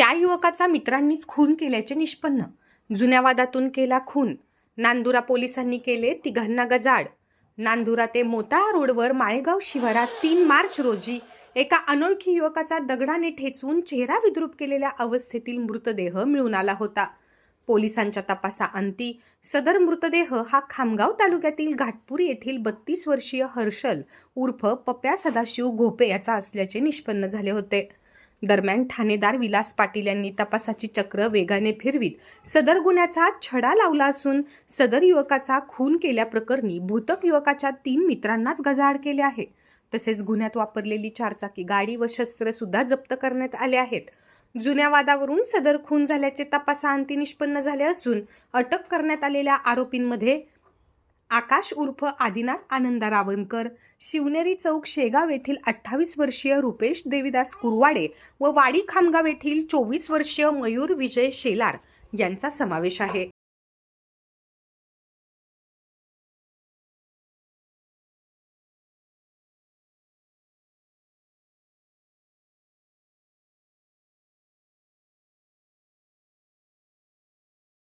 त्या युवकाचा मित्रांनीच खून केल्याचे निष्पन्न. जुन्या वादातून केला खून. नांदुरा पोलिसांनी केले तिघांना गजाड नांदुरा ते मोताळा रोडवर माळेगाव शिवारात तीन मार्च रोजी एका अनोळखी युवकाचा दगडाने ठेचून चेहरा विद्रूप केलेल्या अवस्थेतील मृतदेह मिळून आला होता. पोलिसांच्या तपासाअंती सदर मृतदेह हा खामगाव तालुक्यातील घाटपूर येथील बत्तीस वर्षीय हर्षल उर्फ पप्या सदाशिव घोपे याचा असल्याचे निष्पन्न झाले होते. दरम्यान ठाणेदार विलास पाटील यांनी तपासाची चक्र वेगाने फिरवीत. सदर गुन्ह्याचा छडा लावला असून सदर युवकाचा खून केल्याप्रकरणी भूतक युवकाच्या तीन मित्रांनाच गजाआड केले आहे. तसेच गुन्ह्यात वापरलेली चारचाकी गाडी व शस्त्र सुद्धा जप्त करण्यात आले आहेत. जुन्या वादावरून सदर खून झाल्याचे तपासाअंती निष्पन्न झाले असून अटक करण्यात आलेल्या आरोपींमध्ये आकाश उर्फ आदिनाथ आनंदा रावणकर शिवनेरी चौक शेगाव येथील अठ्ठावीस वर्षीय रुपेश देविदास कुरवाडे व वाडी खामगाव येथील चोवीस वर्षीय मयूर विजय शेलार यांचा समावेश आहे.